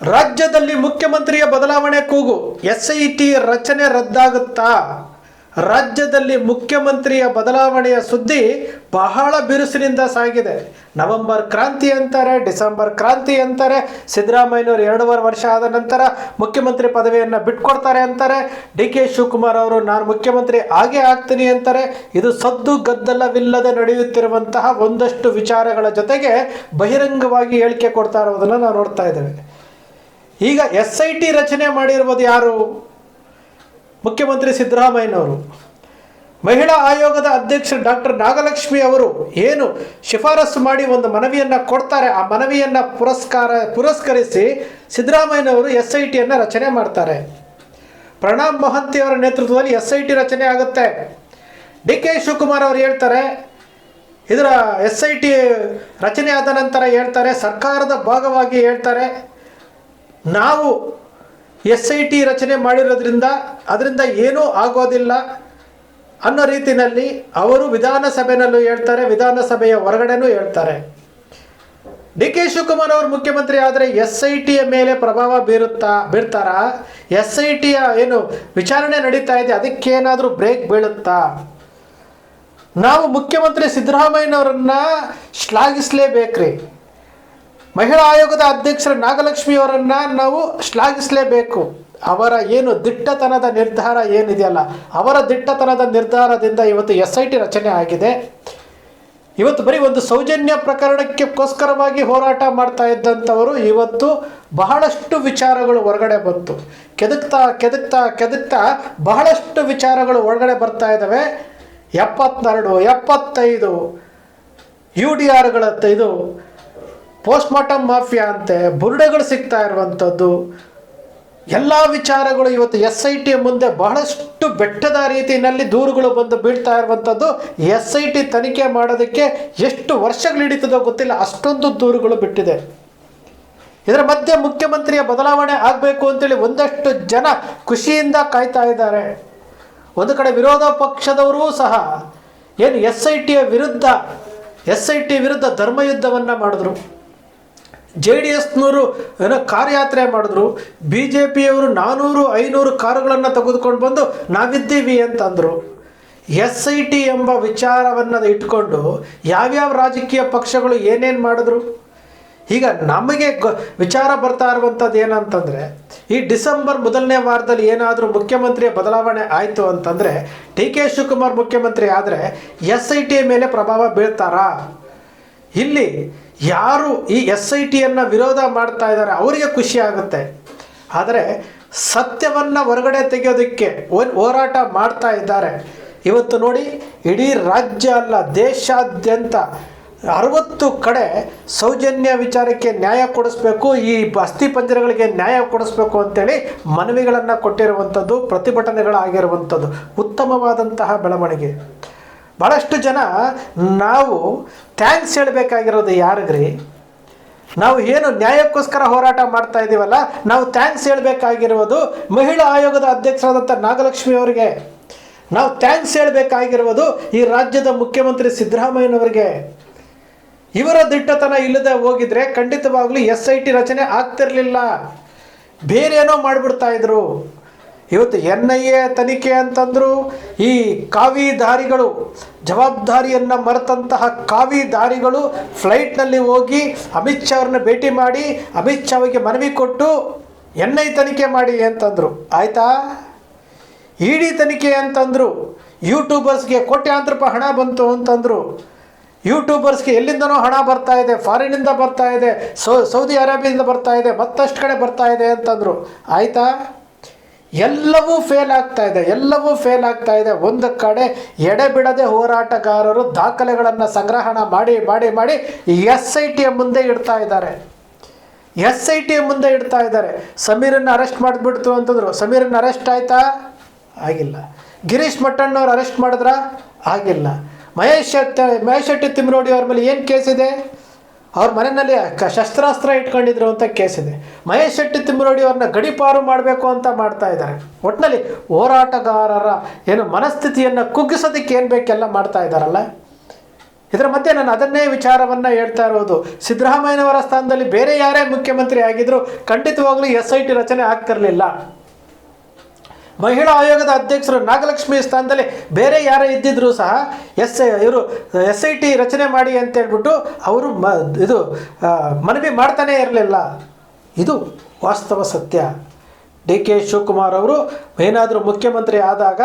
ರಾಜ್ಯದಲ್ಲಿ ಮುಖ್ಯಮಂತ್ರಿಯ ಬದಲಾವಣೆ ಕೂಗು. ಎಸ್ ಐ ಟಿ ರಚನೆ ರದ್ದಾಗುತ್ತಾ? ರಾಜ್ಯದಲ್ಲಿ ಮುಖ್ಯಮಂತ್ರಿಯ ಬದಲಾವಣೆಯ ಸುದ್ದಿ ಬಹಳ ಬಿರುಸಿನಿಂದ ಸಾಗಿದೆ. ನವೆಂಬರ್ ಕ್ರಾಂತಿ ಅಂತಾರೆ, ಡಿಸೆಂಬರ್ ಕ್ರಾಂತಿ ಅಂತಾರೆ, ಸಿದ್ದರಾಮಯ್ಯನವರು ಎರಡೂವರೆ ವರ್ಷ ಆದ ನಂತರ ಮುಖ್ಯಮಂತ್ರಿ ಪದವಿಯನ್ನು ಬಿಟ್ಕೊಡ್ತಾರೆ ಅಂತಾರೆ. ಡಿ ಕೆ ಶಿವಕುಮಾರ್ ಅವರು, ನಾನು ಮುಖ್ಯಮಂತ್ರಿ ಆಗೇ ಆಗ್ತೀನಿ ಅಂತಾರೆ. ಇದು ಸದ್ದು ಗದ್ದಲವಿಲ್ಲದೆ ನಡೆಯುತ್ತಿರುವಂತಹ ಒಂದಷ್ಟು ವಿಚಾರಗಳ ಜೊತೆಗೆ ಬಹಿರಂಗವಾಗಿ ಹೇಳಿಕೆ ಕೊಡ್ತಾ ಇರೋದನ್ನು ನಾವು ನೋಡ್ತಾ ಇದ್ದೇವೆ. ಈಗ ಎಸ್ ಐ ಟಿ ರಚನೆ ಮಾಡಿರುವುದು ಯಾರು? ಮುಖ್ಯಮಂತ್ರಿ ಸಿದ್ದರಾಮಯ್ಯನವರು. ಮಹಿಳಾ ಆಯೋಗದ ಅಧ್ಯಕ್ಷ ಡಾಕ್ಟರ್ ನಾಗಲಕ್ಷ್ಮಿ ಅವರು ಏನು ಶಿಫಾರಸು ಮಾಡಿ ಒಂದು ಮನವಿಯನ್ನು ಕೊಡ್ತಾರೆ, ಆ ಮನವಿಯನ್ನು ಪುರಸ್ಕಾರ, ಪುರಸ್ಕರಿಸಿ ಸಿದ್ದರಾಮಯ್ಯನವರು ಎಸ್ ಐ ಟಿಯನ್ನು ರಚನೆ ಮಾಡ್ತಾರೆ. ಪ್ರಣಬ್ ಮೊಹಂತಿ ಅವರ ನೇತೃತ್ವದಲ್ಲಿ ಎಸ್ ಐ ಟಿ ರಚನೆ ಆಗುತ್ತೆ. ಡಿ ಕೆ ಶಿವಕುಮಾರ್ ಅವರು ಹೇಳ್ತಾರೆ, ಇದರ ಎಸ್ ಐ ಟಿ ರಚನೆ ಆದ ನಂತರ ಹೇಳ್ತಾರೆ, ಸರ್ಕಾರದ ಭಾಗವಾಗಿ ಹೇಳ್ತಾರೆ ನಾವು ಎಸ್ ಐ ಟಿ ರಚನೆ ಮಾಡಿರೋದ್ರಿಂದ ಅದರಿಂದ ಏನೂ ಆಗೋದಿಲ್ಲ ಅನ್ನೋ ರೀತಿಯಲ್ಲಿ ಅವರು ವಿಧಾನಸಭೆಯಲ್ಲೂ ಹೇಳ್ತಾರೆ, ವಿಧಾನಸಭೆಯ ಹೊರಗಡೆನೂ ಹೇಳ್ತಾರೆ. ಡಿ ಕೆ ಶಿವಕುಮಾರ್ ಅವರು ಮುಖ್ಯಮಂತ್ರಿ ಆದರೆ ಎಸ್ ಐ ಟಿಯ ಮೇಲೆ ಪ್ರಭಾವ ಬೀರುತ್ತಾ, ಬೀರ್ತಾರಾ? ಎಸ್ ಐ ಟಿಯ ಏನು ವಿಚಾರಣೆ ನಡೀತಾ ಇದೆ, ಅದಕ್ಕೇನಾದರೂ ಬ್ರೇಕ್ ಬೀಳುತ್ತಾ? ನಾವು ಮುಖ್ಯಮಂತ್ರಿ ಸಿದ್ದರಾಮಯ್ಯನವರನ್ನ ಶ್ಲಾಘಿಸಲೇಬೇಕ್ರಿ. ಮಹಿಳಾ ಆಯೋಗದ ಅಧ್ಯಕ್ಷರ ನಾಗಲಕ್ಷ್ಮಿ ಅವರನ್ನ ನಾವು ಶ್ಲಾಘಿಸಲೇಬೇಕು. ಅವರ ಏನು ದಿಟ್ಟತನದ ನಿರ್ಧಾರ ಏನಿದೆಯಲ್ಲ, ಅವರ ದಿಟ್ಟತನದ ನಿರ್ಧಾರದಿಂದ ಇವತ್ತು ಎಸ್ ಐ ಟಿ ರಚನೆ ಆಗಿದೆ. ಇವತ್ತು ಬರೀ ಒಂದು ಸೌಜನ್ಯ ಪ್ರಕರಣಕ್ಕೋಸ್ಕರವಾಗಿ ಹೋರಾಟ ಮಾಡ್ತಾ ಇದ್ದಂಥವರು ಇವತ್ತು ಬಹಳಷ್ಟು ವಿಚಾರಗಳು ಹೊರಗಡೆ ಬಂತು. ಕೆದಕ್ತಾ ಕೆದಕ್ತಾ ಕೆದಕ್ತಾ ಬಹಳಷ್ಟು ವಿಚಾರಗಳು ಹೊರಗಡೆ ಬರ್ತಾ ಇದ್ದಾವೆ ಎಪ್ಪತ್ತೆರಡು ಎಪ್ಪತ್ತೈದು, ಯು ಡಿ ಆರ್ಗಳ ಇದು ಪೋಸ್ಟ್ ಮಾರ್ಟಮ್ ಮಾಫಿಯಾ ಅಂತೆ, ಬುರುಡೆಗಳು ಸಿಗ್ತಾ ಇರುವಂಥದ್ದು, ಎಲ್ಲ ವಿಚಾರಗಳು ಇವತ್ತು ಎಸ್ ಐ ಟಿ ಮುಂದೆ ಬಹಳಷ್ಟು ಬೆಟ್ಟದ ರೀತಿಯಲ್ಲಿ ದೂರುಗಳು ಬಂದು ಬೀಳ್ತಾ ಇರುವಂಥದ್ದು, ಎಸ್ ಐ ಟಿ ತನಿಖೆ ಮಾಡೋದಕ್ಕೆ ಎಷ್ಟು ವರ್ಷಗಳು ಹಿಡಿತದೋ ಗೊತ್ತಿಲ್ಲ, ಅಷ್ಟೊಂದು ದೂರುಗಳು ಬಿಟ್ಟಿದೆ. ಇದರ ಮಧ್ಯೆ ಮುಖ್ಯಮಂತ್ರಿಯ ಬದಲಾವಣೆ ಆಗಬೇಕು ಅಂತೇಳಿ ಒಂದಷ್ಟು ಜನ ಖುಷಿಯಿಂದ ಕಾಯ್ತಾ ಇದ್ದಾರೆ. ಒಂದು ಕಡೆ ವಿರೋಧ ಪಕ್ಷದವರೂ ಸಹ ಏನು ಎಸ್ ಐ ಟಿಯ ವಿರುದ್ಧ, ಎಸ್ ಐ ಟಿ ವಿರುದ್ಧ ಧರ್ಮಯುದ್ಧವನ್ನು ಮಾಡಿದ್ರು. ಜೆ ಡಿ ಎಸ್ನವರು ಏನೋ ಕಾರ್ಯಾತ್ರೆ ಮಾಡಿದ್ರು ಬಿ ಜೆ ಪಿಯವರು ನಾನ್ನೂರು ಐನೂರು ಕಾರುಗಳನ್ನು ತೆಗೆದುಕೊಂಡು ಬಂದು ನಾವಿದ್ದೀವಿ ಅಂತಂದರು. ಎಸ್ ಐ ಟಿ ಎಂಬ ವಿಚಾರವನ್ನು ಇಟ್ಕೊಂಡು ಯಾವ್ಯಾವ ರಾಜಕೀಯ ಪಕ್ಷಗಳು ಏನೇನು ಮಾಡಿದ್ರು? ಈಗ ನಮಗೆ ಗ, ವಿಚಾರ ಬರ್ತಾ ಇರುವಂಥದ್ದು ಏನಂತಂದರೆ, ಈ ಡಿಸೆಂಬರ್ ಮೊದಲನೇ ವಾರದಲ್ಲಿ ಏನಾದರೂ ಮುಖ್ಯಮಂತ್ರಿಯ ಬದಲಾವಣೆ ಆಯಿತು ಅಂತಂದರೆ ಡಿ ಕೆ ಶಿವಕುಮಾರ್ ಮುಖ್ಯಮಂತ್ರಿ ಆದರೆ ಎಸ್ ಐ ಟಿ ಮೇಲೆ ಪ್ರಭಾವ ಬೀಳ್ತಾರಾ? ಇಲ್ಲಿ ಯಾರು ಈ ಎಸ್ ಐ ಟಿಯನ್ನು ವಿರೋಧ ಮಾಡ್ತಾ ಇದ್ದಾರೆ ಅವರಿಗೆ ಖುಷಿ ಆಗುತ್ತೆ. ಆದರೆ ಸತ್ಯವನ್ನು ಹೊರಗಡೆ ತೆಗೆಯೋದಕ್ಕೆ ಹೋರಾಟ ಮಾಡ್ತಾ ಇದ್ದಾರೆ. ಇವತ್ತು ನೋಡಿ ಇಡೀ ರಾಜ್ಯ ಅಲ್ಲ, ದೇಶಾದ್ಯಂತ ಅರವತ್ತು ಕಡೆ ಸೌಜನ್ಯ ವಿಚಾರಕ್ಕೆ ನ್ಯಾಯ ಕೊಡಿಸ್ಬೇಕು, ಈ ಅಸ್ಥಿ ಪಂಜರಗಳಿಗೆ ನ್ಯಾಯ ಕೊಡಿಸ್ಬೇಕು ಅಂತೇಳಿ ಮನವಿಗಳನ್ನು ಕೊಟ್ಟಿರುವಂಥದ್ದು, ಪ್ರತಿಭಟನೆಗಳಾಗಿರುವಂಥದ್ದು, ಉತ್ತಮವಾದಂತಹ ಬೆಳವಣಿಗೆ. ಭಾಳಷ್ಟು ಜನ ನಾವು ಥ್ಯಾಂಕ್ಸ್ ಹೇಳಬೇಕಾಗಿರೋದು ಯಾರಿಗ್ರಿ? ನಾವು ಏನು ನ್ಯಾಯಕ್ಕೋಸ್ಕರ ಹೋರಾಟ ಮಾಡ್ತಾ ಇದ್ದೀವಲ್ಲ ನಾವು ಥ್ಯಾಂಕ್ಸ್ ಹೇಳಬೇಕಾಗಿರುವುದು ಮಹಿಳಾ ಆಯೋಗದ ಅಧ್ಯಕ್ಷರಾದಂಥ ನಾಗಲಕ್ಷ್ಮಿ ಅವರಿಗೆ. ನಾವು ಥ್ಯಾಂಕ್ಸ್ ಹೇಳಬೇಕಾಗಿರುವುದು ಈ ರಾಜ್ಯದ ಮುಖ್ಯಮಂತ್ರಿ ಸಿದ್ದರಾಮಯ್ಯನವರಿಗೆ. ಇವರ ದಿಟ್ಟತನ ಇಲ್ಲದೆ ಹೋಗಿದ್ರೆ ಖಂಡಿತವಾಗ್ಲೂ ಎಸ್ ಐ ಟಿ ರಚನೆ ಆಗ್ತಿರಲಿಲ್ಲ. ಬೇರೇನೋ ಮಾಡಿಬಿಡ್ತಾ ಇದ್ರು. ಇವತ್ತು ಎನ್ ಐ ಎ ತನಿಖೆ ಅಂತಂದರು ಈ ಕಾವಿದಾರಿಗಳು, ಜವಾಬ್ದಾರಿಯನ್ನು ಮರೆತಂತಹ ಕಾವಿದಾರಿಗಳು ಫ್ಲೈಟ್ನಲ್ಲಿ ಹೋಗಿ ಅಮಿತ್ ಶಾ ಅವ್ರನ್ನ ಭೇಟಿ ಮಾಡಿ, ಅಮಿತ್ ಶಾ ಅವರಿಗೆ ಮನವಿ ಕೊಟ್ಟು ಎನ್ ಐ ತನಿಖೆ ಮಾಡಿ ಅಂತಂದರು. ಆಯಿತಾ? ಇಡಿ ತನಿಖೆ ಅಂತಂದರು. ಯೂಟ್ಯೂಬರ್ಸ್ಗೆ ಕೋಟ್ಯಾಂತರ ರೂಪಾಯಿ ಹಣ ಬಂತು ಅಂತಂದರು. ಯೂಟ್ಯೂಬರ್ಸ್ಗೆ ಎಲ್ಲಿಂದನೋ ಹಣ ಬರ್ತಾ ಇದೆ ಫಾರಿನಿಂದ ಬರ್ತಾ ಇದೆ ಸೌದಿ ಅರೇಬಿಯಿಂದ ಬರ್ತಾ ಇದೆ, ಮತ್ತಷ್ಟು ಕಡೆ ಬರ್ತಾ ಇದೆ ಅಂತಂದರು. ಆಯಿತಾ? ಎಲ್ಲವೂ ಫೇಲ್ ಆಗ್ತಾ ಇದೆ, ಎಲ್ಲವೂ ಫೇಲ್ ಆಗ್ತಾ ಇದೆ. ಒಂದು ಕಡೆ ಎಡೆ ಬಿಡದೆ ಹೋರಾಟಗಾರರು ದಾಖಲೆಗಳನ್ನು ಸಂಗ್ರಹಣ ಮಾಡಿ ಮಾಡಿ ಮಾಡಿ ಎಸ್ ಐ ಟಿಯ ಮುಂದೆ ಇಡ್ತಾ ಇದ್ದಾರೆ. ಎಸ್ ಐ ಟಿಯ ಮುಂದೆ ಇಡ್ತಾ ಇದ್ದಾರೆ. ಸಮೀರನ್ನು ಅರೆಸ್ಟ್ ಮಾಡಿಬಿಡ್ತು ಅಂತಂದರು. ಸಮೀರನ್ನು ಅರೆಸ್ಟ್ ಆಯ್ತಾ? ಆಗಿಲ್ಲ. ಗಿರೀಶ್ ಮಟ್ಟಣ್ಣವ್ರು ಅರೆಸ್ಟ್ ಮಾಡಿದ್ರ? ಆಗಿಲ್ಲ. ಮಹೇಶ್ ಶೆಟ್ಟಿ ಮಹೇಶ್ ಶೆಟ್ಟಿ ತಿಮ್ರೋಡಿ ಅವ್ರ ಮೇಲೆ ಏನು ಇದೆ? ಅವ್ರ ಮನೆಯಲ್ಲಿ ಕ ಶಸ್ತ್ರಾಸ್ತ್ರ ಇಟ್ಕೊಂಡಿದ್ರು ಅಂತ ಕೇಸಿದೆ ಮಹೇಶ್ ಶೆಟ್ಟಿ ತಿಮ್ಮರೋಡಿ ಅವ್ರನ್ನ ಗಡಿಪಾರು ಮಾಡಬೇಕು ಅಂತ ಮಾಡ್ತಾ ಇದ್ದಾರೆ. ಒಟ್ಟಿನಲ್ಲಿ ಹೋರಾಟಗಾರರ ಏನು ಮನಸ್ಥಿತಿಯನ್ನು ಕುಗ್ಗಿಸೋದಕ್ಕೆ ಏನು ಬೇಕೆಲ್ಲ ಮಾಡ್ತಾ ಇದ್ದಾರಲ್ಲ? ಇದರ ಮಧ್ಯೆ ನಾನು ಅದನ್ನೇ ವಿಚಾರವನ್ನು ಹೇಳ್ತಾ ಇರೋದು. ಸಿದ್ದರಾಮಯ್ಯನವರ ಸ್ಥಾನದಲ್ಲಿ ಬೇರೆ ಯಾರೇ ಮುಖ್ಯಮಂತ್ರಿ ಆಗಿದ್ದರೂ ಖಂಡಿತವಾಗ್ಲೂ ಎಸ್ ಐ ಟಿ ರಚನೆ ಆಗ್ತಿರಲಿಲ್ಲ. ಮಹಿಳಾ ಆಯೋಗದ ಅಧ್ಯಕ್ಷರು ನಾಗಲಕ್ಷ್ಮಿ ಸ್ಥಾನದಲ್ಲಿ ಬೇರೆ ಯಾರೇ ಇದ್ದಿದ್ರು ಸಹ ಎಸ್ ಇವರು, ಎಸ್ ಐ ಟಿ ರಚನೆ ಮಾಡಿ ಅಂತ ಹೇಳ್ಬಿಟ್ಟು ಅವರು ಮ, ಇದು ಮನವಿ ಮಾಡ್ತಾನೇ ಇರಲಿಲ್ಲ. ಇದು ವಾಸ್ತವ ಸತ್ಯ. ಡಿ ಕೆ ಶಿವಕುಮಾರ್ ಅವರು ಏನಾದರೂ ಮುಖ್ಯಮಂತ್ರಿ ಆದಾಗ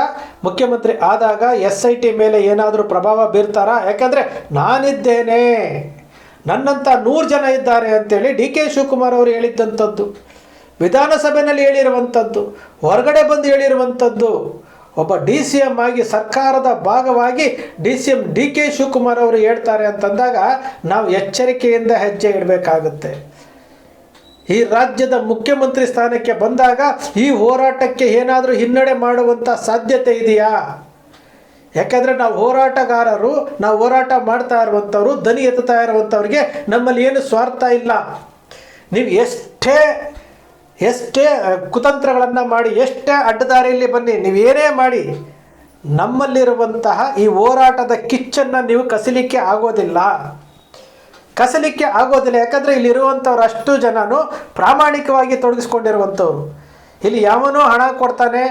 ಮುಖ್ಯಮಂತ್ರಿ ಆದಾಗ ಎಸ್ ಐ ಟಿ ಮೇಲೆ ಏನಾದರೂ ಪ್ರಭಾವ ಬೀರ್ತಾರಾ? ಯಾಕಂದರೆ ನಾನಿದ್ದೇನೆ. ನನ್ನಂಥ ನೂರು ಜನ ಇದ್ದಾರೆ ಅಂತೇಳಿ ಡಿ ಕೆ ಶಿವಕುಮಾರ್ ಅವರು ಹೇಳಿದ್ದಂಥದ್ದು. ವಿಧಾನಸಭೆಯಲ್ಲಿ ಹೇಳಿರುವಂಥದ್ದು, ಹೊರಗಡೆ ಬಂದು ಹೇಳಿರುವಂಥದ್ದು, ಒಬ್ಬ ಡಿ ಸಿ ಎಂ ಆಗಿ ಸರ್ಕಾರದ ಭಾಗವಾಗಿ D C M D K Shivakumar ಅವರು ಹೇಳ್ತಾರೆ ಅಂತಂದಾಗ ನಾವು ಎಚ್ಚರಿಕೆಯಿಂದ ಹೆಜ್ಜೆ ಇಡಬೇಕಾಗುತ್ತೆ. ಈ ರಾಜ್ಯದ ಮುಖ್ಯಮಂತ್ರಿ ಸ್ಥಾನಕ್ಕೆ ಬಂದಾಗ ಈ ಹೋರಾಟಕ್ಕೆ ಏನಾದರೂ ಹಿನ್ನಡೆ ಮಾಡುವಂಥ ಸಾಧ್ಯತೆ ಇದೆಯಾ? ಯಾಕೆಂದರೆ ನಾವು ಹೋರಾಟಗಾರರು, ನಾವು ಹೋರಾಟ ಮಾಡ್ತಾ ಇರುವಂಥವ್ರು, ದನಿ ಎತ್ತುತ್ತಾ ಇರುವಂಥವ್ರಿಗೆ ನಮ್ಮಲ್ಲಿ ಏನು ಸ್ವಾರ್ಥ ಇಲ್ಲ. ನೀವು ಎಷ್ಟೇ ಎಷ್ಟೇ ಕುತಂತ್ರಗಳನ್ನು ಮಾಡಿ, ಎಷ್ಟೇ ಅಡ್ಡದಾರಿಯಲ್ಲಿ ಬನ್ನಿ ನೀವೇನೇ ಮಾಡಿ, ನಮ್ಮಲ್ಲಿರುವಂತಹ ಈ ಹೋರಾಟದ ಕಿಚ್ಚನ್ನು ನೀವು ಕಸಲಿಕ್ಕೆ ಆಗೋದಿಲ್ಲ. ಕಸಲಿಕ್ಕೆ ಆಗೋದಿಲ್ಲ. ಯಾಕಂದರೆ ಇಲ್ಲಿರುವಂಥವ್ರು ಅಷ್ಟು ಜನನು ಪ್ರಾಮಾಣಿಕವಾಗಿ ತೊಡಗಿಸ್ಕೊಂಡಿರುವಂಥವ್ರು. ಇಲ್ಲಿ ಯಾವನೂ ಹಣ ಕೊಡ್ತಾನೆ.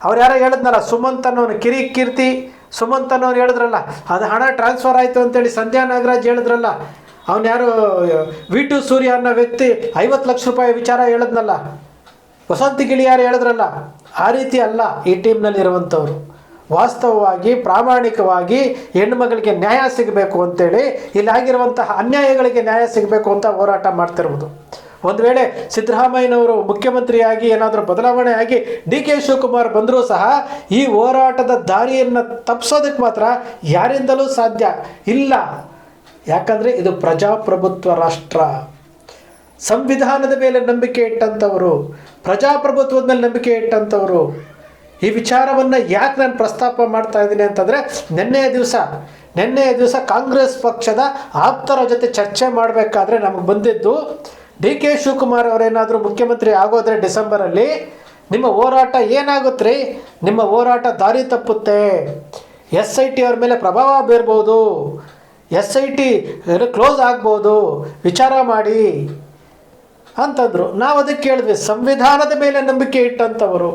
ಅವ್ರು ಯಾರೋ ಹೇಳಿದ್ನಲ್ಲ, ಸುಮಂತ್ ಅನ್ನೋನು ಕಿರಿ ಕೀರ್ತಿ. ಸುಮಂತ್ ಅನ್ನೋನು ಹೇಳಿದ್ರಲ್ಲ, ಅದು ಹಣ ಟ್ರಾನ್ಸ್ಫರ್ ಆಯಿತು ಅಂತೇಳಿ ಸಂಧ್ಯಾ ನಾಗರಾಜ್ ಹೇಳಿದ್ರಲ್ಲ ಅವನು ಯಾರು, ವಿ ಟು ಸೂರ್ಯ ಅನ್ನೋ ವ್ಯಕ್ತಿ ಐವತ್ತು ಲಕ್ಷ ರೂಪಾಯಿ ವಿಚಾರ ಹೇಳಿದ್ನಲ್ಲ. ವಸಂತ ಗಿಳಿಯಾರು ಹೇಳಿದ್ರಲ್ಲ. ಆ ರೀತಿ ಅಲ್ಲ ಈ ಟೀಮ್ನಲ್ಲಿ ಇರುವಂಥವ್ರು. ವಾಸ್ತವವಾಗಿ, ಪ್ರಾಮಾಣಿಕವಾಗಿ ಹೆಣ್ಣುಮಗಳಿಗೆ ನ್ಯಾಯ ಸಿಗಬೇಕು ಅಂತೇಳಿ ಇಲ್ಲಾಗಿರುವಂತಹ ಅನ್ಯಾಯಗಳಿಗೆ ನ್ಯಾಯ ಸಿಗಬೇಕು ಅಂತ ಹೋರಾಟ ಮಾಡ್ತಿರ್ಬೋದು. ಒಂದು ವೇಳೆ ಸಿದ್ದರಾಮಯ್ಯನವರು ಮುಖ್ಯಮಂತ್ರಿಯಾಗಿ ಏನಾದರೂ ಬದಲಾವಣೆ ಆಗಿ ಡಿ ಕೆ ಶಿವಕುಮಾರ್ ಬಂದರೂ ಸಹ ಈ ಹೋರಾಟದ ದಾರಿಯನ್ನು ತಪ್ಪಿಸೋದಕ್ಕೆ ಮಾತ್ರ ಯಾರಿಂದಲೂ ಸಾಧ್ಯ ಇಲ್ಲ. ಯಾಕಂದರೆ ಇದು ಪ್ರಜಾಪ್ರಭುತ್ವ ರಾಷ್ಟ್ರ. ಸಂವಿಧಾನದ ಮೇಲೆ ನಂಬಿಕೆ ಇಟ್ಟಂಥವರು ಪ್ರಜಾಪ್ರಭುತ್ವದ ಮೇಲೆ ನಂಬಿಕೆ ಇಟ್ಟಂಥವರು ಈ ವಿಚಾರವನ್ನು ಯಾಕೆ ನಾನು ಪ್ರಸ್ತಾಪ ಮಾಡ್ತಾ ಇದ್ದೀನಿ ಅಂತಂದರೆ ನಿನ್ನೆಯ ದಿವಸ ನಿನ್ನೆಯ ದಿವಸ ಕಾಂಗ್ರೆಸ್ ಪಕ್ಷದ ಆಪ್ತರ ಜೊತೆ ಚರ್ಚೆ ಮಾಡಬೇಕಾದ್ರೆ ನಮಗೆ ಬಂದಿದ್ದು, ಡಿ ಕೆ ಶಿವಕುಮಾರ್ ಅವರೇನಾದರೂ ಮುಖ್ಯಮಂತ್ರಿ ಆಗೋದ್ರೆ ಡಿಸೆಂಬರಲ್ಲಿ ನಿಮ್ಮ ಹೋರಾಟ ಏನಾಗುತ್ತೆ ರೀ ನಿಮ್ಮ ಹೋರಾಟ ದಾರಿ ತಪ್ಪುತ್ತೆ. ಎಸ್ ಐ ಟಿ ಅವ್ರ ಮೇಲೆ ಪ್ರಭಾವ ಬೀರ್ಬೋದು. ಎಸ್ ಐ ಟಿ ಕ್ಲೋಸ್ ಆಗ್ಬೋದು. ವಿಚಾರ ಮಾಡಿ ಅಂತಂದರು. ನಾವು ಅದಕ್ಕೆ ಕೇಳಿದ್ವಿ, ಸಂವಿಧಾನದ ಮೇಲೆ ನಂಬಿಕೆ ಇಟ್ಟಂಥವರು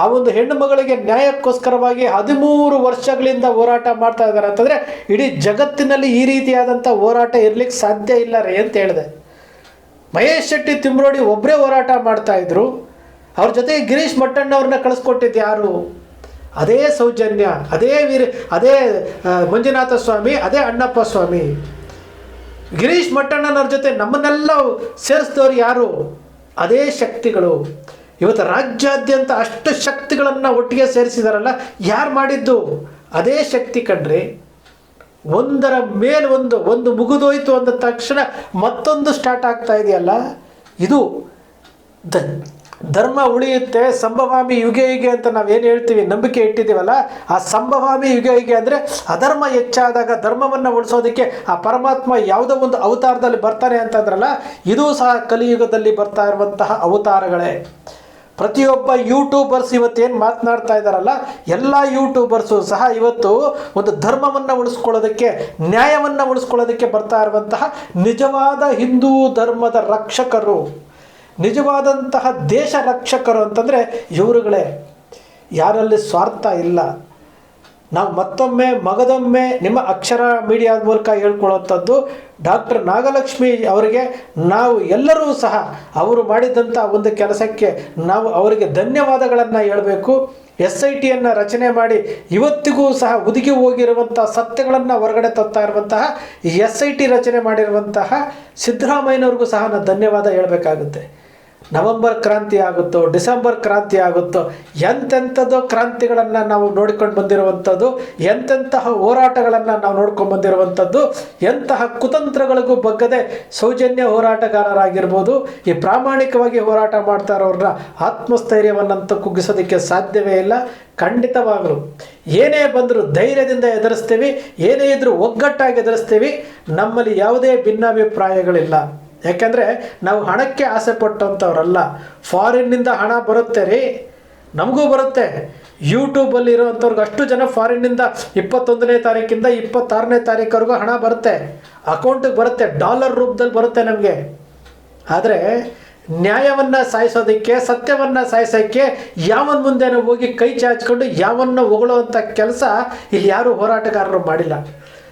ಆ ಒಂದು ಹೆಣ್ಣು ಮಗಳಿಗೆ ನ್ಯಾಯಕ್ಕೋಸ್ಕರವಾಗಿ ಹದಿಮೂರು ವರ್ಷಗಳಿಂದ ಹೋರಾಟ ಮಾಡ್ತಾ ಇದ್ದಾರೆ. ಅಂತಂದರೆ ಇಡೀ ಜಗತ್ತಿನಲ್ಲಿ ಈ ರೀತಿಯಾದಂಥ ಹೋರಾಟ ಇರಲಿಕ್ಕೆ ಸಾಧ್ಯ ಇಲ್ಲ ರೀ ಅಂತ ಹೇಳಿದೆ. ಮಹೇಶ್ ಶೆಟ್ಟಿ ತಿಮ್ರೋಡಿ ಒಬ್ಬರೇ ಹೋರಾಟ ಮಾಡ್ತಾ ಇದ್ರು. ಅವ್ರ ಜೊತೆಗೆ ಗಿರೀಶ್ ಮಟ್ಟಣ್ಣವ್ರನ್ನ ಕಳಿಸ್ಕೊಟ್ಟಿದ್ದು ಯಾರು? ಅದೇ ಸೌಜನ್ಯ, ಅದೇ ವೀರ, ಅದೇ ಮಂಜುನಾಥ ಸ್ವಾಮಿ, ಅದೇ ಅಣ್ಣಪ್ಪ ಸ್ವಾಮಿ. ಗಿರೀಶ್ ಮಟ್ಟಣ್ಣನವ್ರ ಜೊತೆ ನಮ್ಮನ್ನೆಲ್ಲ ಸೇರಿಸಿದವರು ಯಾರು? ಅದೇ ಶಕ್ತಿಗಳು. ಇವತ್ತು ರಾಜ್ಯಾದ್ಯಂತ ಅಷ್ಟು ಶಕ್ತಿಗಳನ್ನು ಒಟ್ಟಿಗೆ ಸೇರಿಸಿದಾರಲ್ಲ, ಯಾರು ಮಾಡಿದ್ದು? ಅದೇ ಶಕ್ತಿ ಕಣ್ರಿ. ಒಂದರ ಮೇಲೆ ಒಂದು ಒಂದು ಮುಗಿದೋಯ್ತು ಅಂದ ತಕ್ಷಣ ಮತ್ತೊಂದು ಸ್ಟಾರ್ಟ್ ಆಗ್ತಾ ಇದೆಯಲ್ಲ? ಇದು ದ ಧರ್ಮ ಉಳಿಯುತ್ತೆ, ಸಂಭವಾಮಿ ಯುಗೆ ಯುಗೆ ಅಂತ ಏನು ಹೇಳ್ತೀವಿ? ನಂಬಿಕೆ ಇಟ್ಟಿದ್ದೀವಲ್ಲ, ಆ ಸಂಭವಾಮಿ ಯುಗೆ ಯುಗೆ ಅಂದರೆ ಅಧರ್ಮ ಹೆಚ್ಚಾದಾಗ ಧರ್ಮವನ್ನು ಉಳಿಸೋದಕ್ಕೆ ಆ ಪರಮಾತ್ಮ ಯಾವುದೋ ಒಂದು ಅವತಾರದಲ್ಲಿ ಬರ್ತಾನೆ ಅಂತಂದ್ರಲ್ಲ, ಇದು ಸಹ ಕಲಿಯುಗದಲ್ಲಿ ಬರ್ತಾ ಇರುವಂತಹ ಅವತಾರಗಳೇ. ಪ್ರತಿಯೊಬ್ಬ ಯೂಟ್ಯೂಬರ್ಸ್ ಇವತ್ತೇನು ಮಾತನಾಡ್ತಾ ಇದ್ದಾರಲ್ಲ, ಎಲ್ಲ ಯೂಟ್ಯೂಬರ್ಸು ಸಹ ಇವತ್ತು ಒಂದು ಧರ್ಮವನ್ನು ಉಳಿಸ್ಕೊಳ್ಳೋದಕ್ಕೆ, ನ್ಯಾಯವನ್ನು ಉಳಿಸ್ಕೊಳ್ಳೋದಕ್ಕೆ ಬರ್ತಾ ಇರುವಂತಹ ನಿಜವಾದ ಹಿಂದೂ ಧರ್ಮದ ರಕ್ಷಕರು. ನಿಜವಾದಂತಹ ದೇಶ ರಕ್ಷಕರು ಅಂತಂದರೆ ಇವರುಗಳೇ. ಯಾರಲ್ಲಿ ಸ್ವಾರ್ಥ ಇಲ್ಲ. ನಾವು ಮತ್ತೊಮ್ಮೆ ಮಗದೊಮ್ಮೆ ನಿಮ್ಮ ಅಕ್ಷರ ಮೀಡಿಯಾದ ಮೂಲಕ ಹೇಳ್ಕೊಳ್ಳುವಂಥದ್ದು ಡಾಕ್ಟರ್ ನಾಗಲಕ್ಷ್ಮಿ ಅವರಿಗೆ ನಾವು ಎಲ್ಲರೂ ಸಹ ಅವರು ಮಾಡಿದಂಥ ಒಂದು ಕೆಲಸಕ್ಕೆ ನಾವು ಅವರಿಗೆ ಧನ್ಯವಾದಗಳನ್ನು ಹೇಳಬೇಕು. ಎಸ್ ಐ ಟಿಯನ್ನು ರಚನೆ ಮಾಡಿ ಇವತ್ತಿಗೂ ಸಹ ಹುದುಗಿ ಹೋಗಿರುವಂಥ ಸತ್ಯಗಳನ್ನು ಹೊರಗಡೆ ತರ್ತಾ ಇರುವಂತಹ ಎಸ್ ಐ ಟಿ ರಚನೆ ಮಾಡಿರುವಂತಹ ಸಿದ್ದರಾಮಯ್ಯನವ್ರಿಗೂ ಸಹ ನಾನು ಧನ್ಯವಾದ ಹೇಳಬೇಕಾಗುತ್ತೆ. ನವೆಂಬರ್ ಕ್ರಾಂತಿ ಆಗುತ್ತೋ, ಡಿಸೆಂಬರ್ ಕ್ರಾಂತಿ ಆಗುತ್ತೋ ಎಂತೆಂಥದ್ದು ಕ್ರಾಂತಿಗಳನ್ನು ನಾವು ನೋಡಿಕೊಂಡು ಬಂದಿರುವಂಥದ್ದು ಎಂತೆಂತಹ ಹೋರಾಟಗಳನ್ನು ನಾವು ನೋಡ್ಕೊಂಡು ಬಂದಿರುವಂಥದ್ದು, ಎಂತಹ ಕುತಂತ್ರಗಳಿಗೂ ಬಗ್ಗದೆ ಸೌಜನ್ಯ ಹೋರಾಟಗಾರರಾಗಿರ್ಬೋದು, ಈ ಪ್ರಾಮಾಣಿಕವಾಗಿ ಹೋರಾಟ ಮಾಡ್ತಾ ಇರೋರನ್ನ ಆತ್ಮಸ್ಥೈರ್ಯವನ್ನಂತೂ ಕುಗ್ಗಿಸೋದಕ್ಕೆ ಸಾಧ್ಯವೇ ಇಲ್ಲ. ಖಂಡಿತವಾಗಲು ಏನೇ ಬಂದರೂ ಧೈರ್ಯದಿಂದ ಎದುರಿಸ್ತೀವಿ, ಏನೇ ಇದ್ರೂ ಒಗ್ಗಟ್ಟಾಗಿ ಎದುರಿಸ್ತೀವಿ, ನಮ್ಮಲ್ಲಿ ಯಾವುದೇ ಭಿನ್ನಾಭಿಪ್ರಾಯಗಳಿಲ್ಲ. ಯಾಕೆಂದರೆ ನಾವು ಹಣಕ್ಕೆ ಆಸೆ ಪಟ್ಟಂಥವ್ರಲ್ಲ ಫಾರಿನ್ನಿಂದ ಹಣ ಬರುತ್ತೆ ರೀ. ನಮಗೂ ಬರುತ್ತೆ. ಯೂಟ್ಯೂಬಲ್ಲಿ ಇರೋವಂಥವ್ರಿಗೆ ಅಷ್ಟು ಜನ ಫಾರಿನ್ನಿಂದ ಇಪ್ಪತ್ತೊಂದನೇ ತಾರೀಕಿಂದ ಇಪ್ಪತ್ತಾರನೇ ತಾರೀಕವರೆಗೂ ಹಣ ಬರುತ್ತೆ. ಅಕೌಂಟಿಗೆ ಬರುತ್ತೆ ಡಾಲರ್ ರೂಪದಲ್ಲಿ ಬರುತ್ತೆ ನಮಗೆ. ಆದರೆ ನ್ಯಾಯವನ್ನು ಸಾಯಿಸೋದಕ್ಕೆ, ಸತ್ಯವನ್ನು ಸಾಯಿಸೋಕ್ಕೆ ಯಾವನ ಮುಂದೆನೂ ಹೋಗಿ ಕೈ ಚಾಚ್ಕೊಂಡು ಯಾವನ್ನ ಹೊಗಳುವಂಥ ಕೆಲಸ ಇಲ್ಲಿ ಯಾರೂ ಹೋರಾಟಗಾರರು ಮಾಡಿಲ್ಲ.